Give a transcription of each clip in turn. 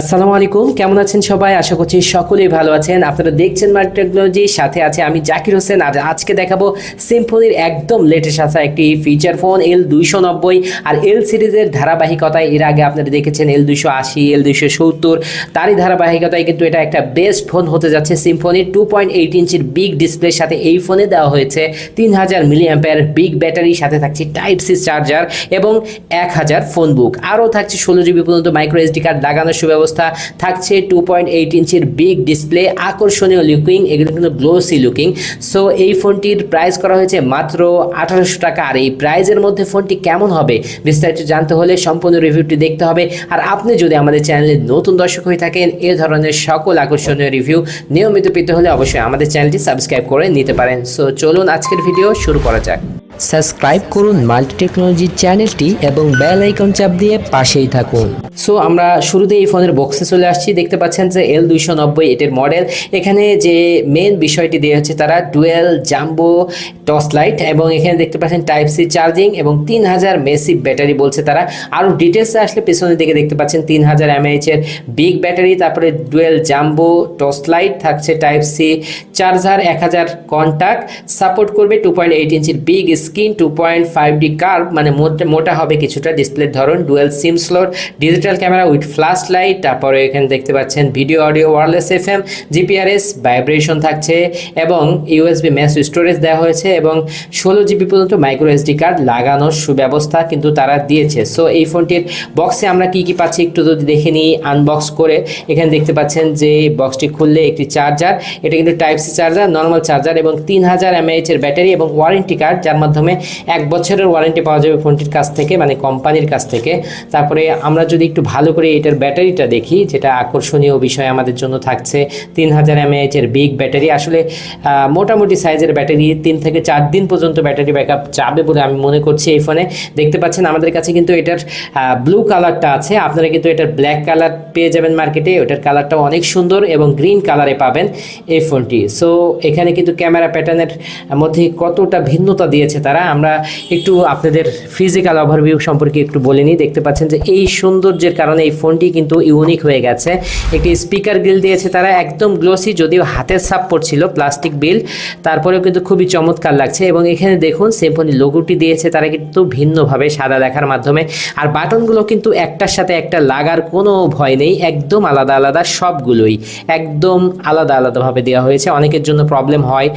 আসসালামু আলাইকুম, কেমন আছেন সবাই? আশা করছি সকলেই ভালো আছেন। আপনারা দেখছেন মার্ক টেকনোলজি সাথে আছে আমি জাকির হোসেন। আর আজকে দেখাবো সিম্ফনির একদম লেটেস্ট আসা একটি ফিচার ফোন এল দুইশো নব্বই। আর এল সিরিজের ধারাবাহিকতায়, এর আগে আপনারা দেখেছেন এল দুইশো আশি এল দুইশো সত্তর। তারই ধারাবাহিকতায় কিন্তু এটা একটা বেস্ট ফোন হতে যাচ্ছে সিম্ফনির টু পয়েন্ট এইট ইঞ্চির বিগ ডিসপ্লের সাথে এই ফোনে দেওয়া হয়েছে। তিন হাজার মিলি বিগ ব্যাটারি সাথে থাকছে টাইপ সি চার্জার এবং এক হাজার ফোন বুক আরও থাকছে ষোলো জিবি পর্যন্ত মাইক্রো এসডি কার্ড লাগানোর সুব্যবস্থা থাকছে টু পয়েন্ট এইট ইঞ্চির বিগ ডিসপ্লে আকর্ষণীয় লুকিং এগুলো কিন্তু গ্লোসি লুকিং সো এই ফোনটির প্রাইস করা হয়েছে মাত্র আঠারোশো টাকা। আর এই প্রাইজের মধ্যে ফোনটি কেমন হবে, বিস্তারিত জানতে হলে সম্পূর্ণ রিভিউটি দেখতে হবে। আর আপনি যদি আমাদের চ্যানেলে নতুন দর্শক হয়ে থাকেন, এ ধরনের সকল আকর্ষণীয় রিভিউ নিয়মিত পেতে হলে অবশ্যই আমাদের চ্যানেলটি সাবস্ক্রাইব করে নিতে পারেন। সো চলুন আজকের ভিডিও শুরু করা যাক। সাবস্ক্রাইব করুন মাল্টি টেকনোলজি চ্যানেলটি এবং বেল আইকন চাপ দিয়ে পাশেই থাকুন। সো আমরা শুরুতে এই ফোনের বক্সে চলে আসছি। দেখতে পাচ্ছেন যে এল দুইশো নব্বই এটির মডেল এখানে যে মেন বিষয়টি দিয়ে হচ্ছে তারা ডুয়েল, জাম্বো, টর্চ লাইট এবং এখানে দেখতে পাচ্ছেন টাইপ সি চার্জিং এবং তিন হাজার মেসিভ ব্যাটারি বলছে তারা। আরও ডিটেলসে আসলে পেছনের দিকে দেখতে পাচ্ছেন তিন হাজার এমএইচের বিগ ব্যাটারি তারপরে ডুয়েল, জাম্বো, টর্চ লাইট থাকছে টাইপ সি চার্জার এক হাজার কন্টাক্ট সাপোর্ট করবে টু পয়েন্ট এইট ইঞ্চির big screen two point five D curve মানে মোটা- হবে কিছুটা ডিসপ্লের ধরন dual SIM slot digital camera with flash light তারপরে এখানে দেখতে পাচ্ছেন video audio wireless F M GPRS vibration থাকছে, এবং ইউএসবি ম্যাস স্টোরেজ দেওয়া হয়েছে, এবং ষোলো জিবি পর্যন্ত মাইক্রো এসডি কার্ড লাগানোর সুব্যবস্থা কিন্তু তারা দিয়েছে। সো এই ফোনটির বক্সে আমরা কি কি পাচ্ছি একটু যদি দেখে নিই আনবক্স করে, এখানে দেখতে পাচ্ছেন যে বক্সটি খুললে একটি চার্জার এটা কিন্তু type C charger normal charger এবং তিন হাজার এমএএইচ এর ব্যাটারি এবং ওয়ারেন্টি কার্ড যার মাধ্যমে এক বছরের ওয়ারেন্টি পাওয়া যাবে ফোনটির কাছ থেকে মানে কোম্পানির কাছ থেকে। তারপরে আমরা যদি একটু ভালো করে এটার ব্যাটারিটা দেখি, যেটা আকর্ষণীয় বিষয় আমাদের জন্য থাকছে, তিন হাজার এমএএইচ এর বিগ ব্যাটারি আসলে মোটামুটি সাইজের ব্যাটারি তিন থেকে চার দিন পর্যন্ত ব্যাটারি ব্যাকআপ যাবে বলে আমি মনে করছি এই ফোনে দেখতে পাচ্ছেন আমাদের কাছে কিন্তু এটার ব্লু কালারটা আছে। আপনারা কিন্তু এটার ব্ল্যাক কালার পেয়ে যাবেন মার্কেটে ওটার কালারটাও অনেক সুন্দর এবং গ্রিন কালারে পাবেন এই ফোনটি সো এখানে কিন্তু ক্যামেরা প্যাটার্নের মধ্যে কতটা ভিন্নতা দিয়েছে তারা, আমরা একটু আপনাদের ফিজিক্যাল ওভারভিউ সম্পর্কে একটু বলে নিই। দেখতে পাচ্ছেন যে এই সৌন্দর্যের কারণে এই ফোনটি কিন্তু ইউনিক হয়ে গেছে। একটি স্পিকার গ্রিল দিয়েছে তারা, একদম গ্লোসি যদিও হাতের ছাপ পড়ছিল প্লাস্টিক বিল তারপরেও কিন্তু খুবই চমৎকার লাগছে এবং এখানে দেখুন সেমফোনি লোগোটি দিয়েছে তারা কিন্তু ভিন্নভাবে সাদা লেখার মাধ্যমে। আর বাটনগুলো কিন্তু একটার সাথে একটা লাগার কোনো ভয় নেই, একদম আলাদা আলাদা সবগুলোই। একদম আলাদা আলাদাভাবে দেওয়া হয়েছে। অনেকের জন্য প্রবলেম হয়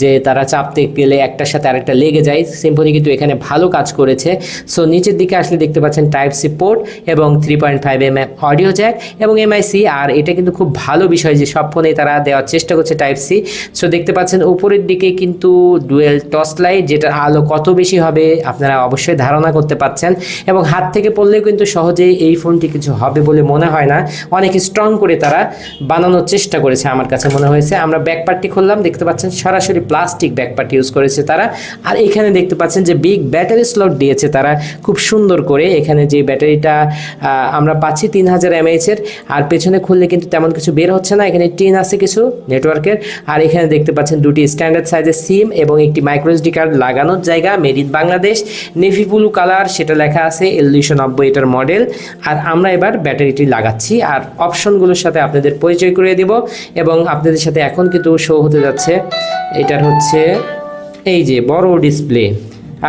যে তারা চাপতে গেলে একটার সাথে আরেকটা লেগে যায় সিম্ফনি কিন্তু এখানে ভালো কাজ করেছে। সো নিচের দিকে আসলে দেখতে পাচ্ছেন টাইপ সি পোর্ট এবং three point five M audio jack এবং এমআইসি আর এটা কিন্তু খুব ভালো বিষয় যে সব ফোনে তারা দেওয়ার চেষ্টা করছে টাইপ সি সো দেখতে পাচ্ছেন উপরের দিকে কিন্তু ডুয়েল টর্চ লাইট যেটার আলো কত বেশি হবে আপনারা অবশ্যই ধারণা করতে পাচ্ছেন এবং হাত থেকে পড়লেও কিন্তু সহজেই এই ফোনটি কিছু হবে বলে মনে হয় না। অনেক স্ট্রং করে তারা বানানোর চেষ্টা করেছে আমার কাছে মনে হয়েছে। আমরা ব্যাকপার্টটি খুললাম, দেখতে পাচ্ছেন সরাসরি প্লাস্টিক ব্যাকপার্ট ইউজ করেছে তারা। আর এখানে দেখতে পাচ্ছেন যে বিগ ব্যাটারি স্লট দিয়েছে তারা খুব সুন্দর করে। এখানে যে ব্যাটারিটা আমরা পাচ্ছি তিন হাজার এমএইচের আর পেছনে খুললে কিন্তু তেমন কিছু বের হচ্ছে না। এখানে টিন আছে কিছু নেটওয়ার্কের আর এখানে দেখতে পাচ্ছেন দুটি স্ট্যান্ডার্ড সাইজের সিম এবং একটি মাইক্রোএসডি কার্ড লাগানোর জায়গা। Made in Bangladesh navy blue colour সেটা লেখা আছে এল দুইশো নব্বই এটার মডেল আর আমরা এবার ব্যাটারিটি লাগাচ্ছি। আর অপশনগুলোর সাথে আপনাদের পরিচয় করিয়ে দিব। এবং আপনাদের সাথে এখন কিন্তু শো হতে যাচ্ছে। এটার হচ্ছে এই যে বড় ডিসপ্লে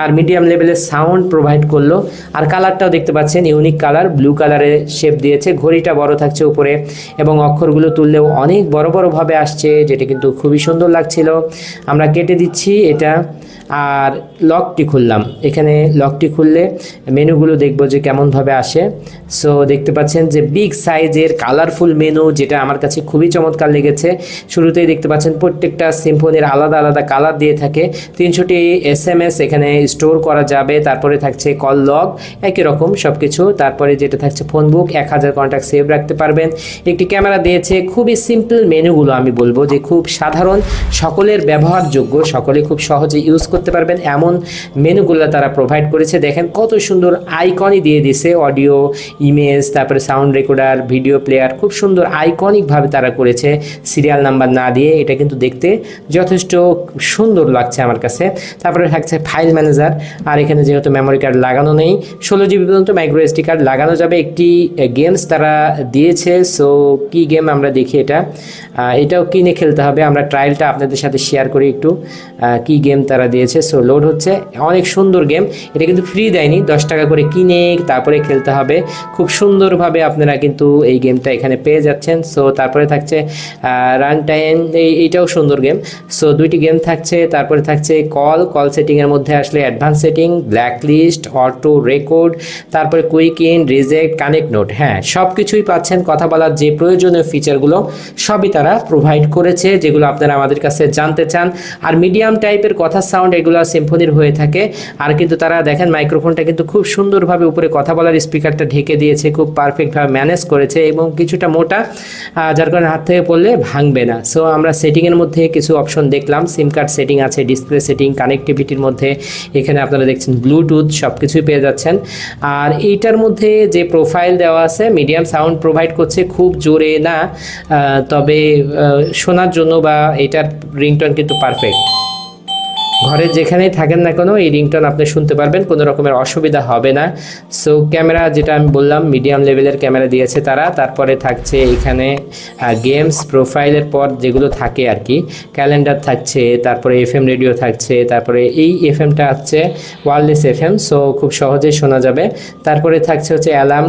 আর মিডিয়াম লেভেলের সাউন্ড প্রোভাইড করল। আর কালারটাও দেখতে পাচ্ছেন ইউনিক কালার ব্লু কালারে শেপ দিয়েছে। ঘড়িটা বড় থাকছে উপরে এবং অক্ষরগুলো তুললেও অনেক বড় বড়ভাবে আসছে, যেটা কিন্তু খুবই সুন্দর লাগছিল। আমরা কেটে দিচ্ছি এটা। আর লকটি খুললাম। এখানে লকটি খুললে মেনুগুলো দেখব যে কেমনভাবে আসে। সো দেখতে পাচ্ছেন যে বিগ সাইজের কালারফুল মেনু যেটা আমার কাছে খুবই চমৎকার লেগেছে। শুরুতেই দেখতে পাচ্ছেন প্রত্যেকটা সিম্ফনির আলাদা আলাদা কালার দিয়ে থাকে। তিনশোটি এস এম এস এখানে স্টোর করা যাবে। তারপরে থাকছে কল লগ একই রকম সব কিছু তারপরে যেটা থাকছে ফোন বুক এক হাজার কন্ট্যাক্ট সেভ রাখতে পারবেন। একটি ক্যামেরা দিয়েছে। খুবই সিম্পল মেনুগুলো আমি বলব যে খুব সাধারণ, সকলের ব্যবহারযোগ্য, সকলে খুব সহজে ইউজ করতে পারবেন। এমন মেনুগুলো তারা প্রোভাইড করেছে। দেখেন কত সুন্দর আইকনই দিয়ে দিছে। অডিও ইমেজ তারপরে সাউন্ড রেকর্ডার ভিডিও প্লেয়ার খুব সুন্দর আইকনিকভাবে তারা করেছে। সিরিয়াল নাম্বার না দিয়ে এটা কিন্তু দেখতে যথেষ্ট সুন্দর লাগছে আমার কাছে। তারপরে থাকছে ফাইল ম্যানেজার আর এখানে যেহেতু মেমোরি কার্ড লাগানো নেই, ষোলো জিবি পর্যন্ত মাইক্রো এসডি কার্ড লাগানো যাবে। একটি গেমস তারা দিয়েছে। সো কি গেম আমরা দেখি এটা? এটাও কিনে খেলতে হবে। আমরা ট্রায়ালটা আপনাদের সাথে শেয়ার করি একটু। কি গেম তারা দিয়েছে। সো লোড হচ্ছে অনেক সুন্দর গেম এটা কিন্তু ফ্রি দেয়নি। দশ টাকা করে কিনে তারপরে খেলতে হবে। খুব সুন্দরভাবে আপনারা কিন্তু এই গেমটা এখানে পেয়ে যাচ্ছেন। সো তারপরে থাকছে রান টাইম এই, এইটাও সুন্দর গেম সো দুইটি গেম থাকছে। তারপরে থাকছে কল কল সেটিংয়ের মধ্যে আসলে advance setting black list auto record তারপরে quick in reject connect note হ্যাঁ সব কিছুই পাচ্ছেন। কথা বলার যে প্রয়োজনীয় ফিচারগুলো সবই তারা প্রোভাইড করেছে, যেগুলো আপনারা আমাদের কাছে জানতে চান। আর মিডিয়াম টাইপের কথা সাউন্ড এগুলো সিম্ফনির হয়ে থাকে। আর কিন্তু তারা দেখেন মাইক্রোফোনটা কিন্তু খুব সুন্দরভাবে উপরে কথা বলার স্পিকারটা ঢেকে দিয়েছে, খুব পারফেক্টভাবে ম্যানেজ করেছে এবং কিছুটা মোটা যার কারণে হাত থেকে পড়লে ভাঙবে না। সো আমরা সেটিংয়ের মধ্যে কিছু অপশন দেখলাম। সিম কার্ড সেটিং আছে ডিসপ্লে সেটিং কানেক্টিভিটির মধ্যে। এখানে আপনারা দেখছেন ব্লুটুথ সব কিছুই পেয়ে যাচ্ছেন। আর এইটার মধ্যে যে প্রোফাইল দেওয়া আছে মিডিয়াম সাউন্ড প্রোভাইড করছে খুব জোরে না তবে শোনার জন্য বা এটার রিংটন কিন্তু পারফেক্ট ঘরে যেখানেই থাকেন না কোনো, এই রিংটন আপনি শুনতে পারবেন, কোনো রকমের অসুবিধা হবে না। সো ক্যামেরা যেটা আমি বললাম মিডিয়াম লেভেলের ক্যামেরা দিয়েছে তারা। তারপরে থাকছে এখানে গেমস প্রোফাইলের পর যেগুলো থাকে আর কি ক্যালেন্ডার থাকছে, তারপরে এফএম রেডিও থাকছে, তারপরে এই এফ এমটা হচ্ছে ওয়ারলেস এফএম সো খুব সহজেই শোনা যাবে। তারপরে থাকছে হচ্ছে অ্যালার্ম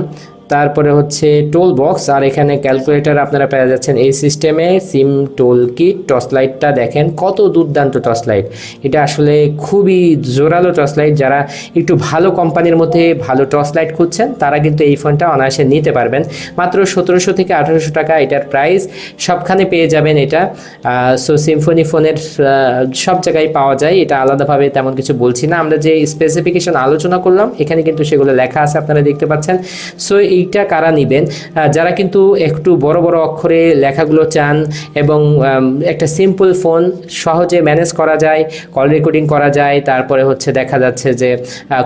তারপরে হচ্ছে টোল বক্স আর এখানে ক্যালকুলেটর আপনারা পেয়ে যাচ্ছেন এই সিস্টেমে সিম টোল কিট টর্চ লাইটটা দেখেন কত দুর্দান্ত টর্চ লাইট এটা আসলে খুবই জোরালো টর্চ লাইট যারা একটু ভালো কোম্পানির মধ্যে ভালো টর্চ লাইট খুঁজছেন, তারা কিন্তু এই ফোনটা অনায়াসে নিতে পারবেন। মাত্র সতেরোশো থেকে আঠারোশো টাকা এটার প্রাইস সবখানে পেয়ে যাবেন এটা। সো সিম্ফনি ফোনের সব জায়গায় পাওয়া যায়, এটা আলাদাভাবে তেমন কিছু বলছি না। আমরা যে স্পেসিফিকেশন আলোচনা করলাম, এখানে কিন্তু সেগুলো লেখা আছে, আপনারা দেখতে পাচ্ছেন। সো এইটা কারা নেবেন? যারা কিন্তু একটু বড় বড় অক্ষরে লেখাগুলো চান এবং একটা সিম্পল ফোন সহজে ম্যানেজ করা যায় কল রেকর্ডিং করা যায়, তারপরে হচ্ছে দেখা যাচ্ছে যে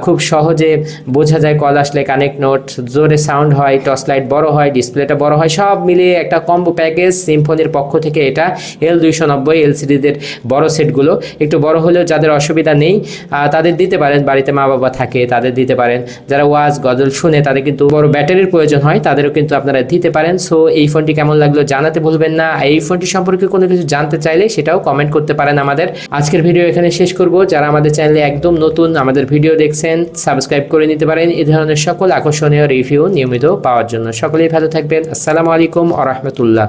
খুব সহজে বোঝা যায় কল আসলে কানেক্ট নোট জোরে সাউন্ড হয় টর্চ লাইট বড় হয় ডিসপ্লেটা বড় হয়, সব মিলিয়ে একটা কম্বো প্যাকেজ সিম্ফনির পক্ষ থেকে এটা এল দুইশো নব্বই এল বড় সেটগুলো একটু বড় হলেও যাদের অসুবিধা নেই তাদের দিতে পারেন, বাড়িতে মা বাবা থাকে, তাদের দিতে পারেন। যারা ওয়াজ, গজল শুনে তাদের কিন্তু বড় ব্যাটারির প্রয়োজন হয়, তাদেরও কিন্তু আপনারা দিতে পারেন। সো এই ফোনটি কেমন লাগল জানাতে ভুলবেন না। এই ফোনটি সম্পর্কে কোনো কিছু জানতে চাইলে সেটাও কমেন্ট করতে পারেন আমাদের। আজকের ভিডিও এখানে শেষ করব। যারা আমাদের চ্যানেলে একদম নতুন, আমাদের ভিডিও দেখছেন সাবস্ক্রাইব করে নিতে পারেন। এই ধরনের সকল আকর্ষণীয় রিভিউ নিয়মিত পাওয়ার জন্য। সকলেই ভালো থাকবেন। আসসালামু আলাইকুম আ রহমতুল্লাহ।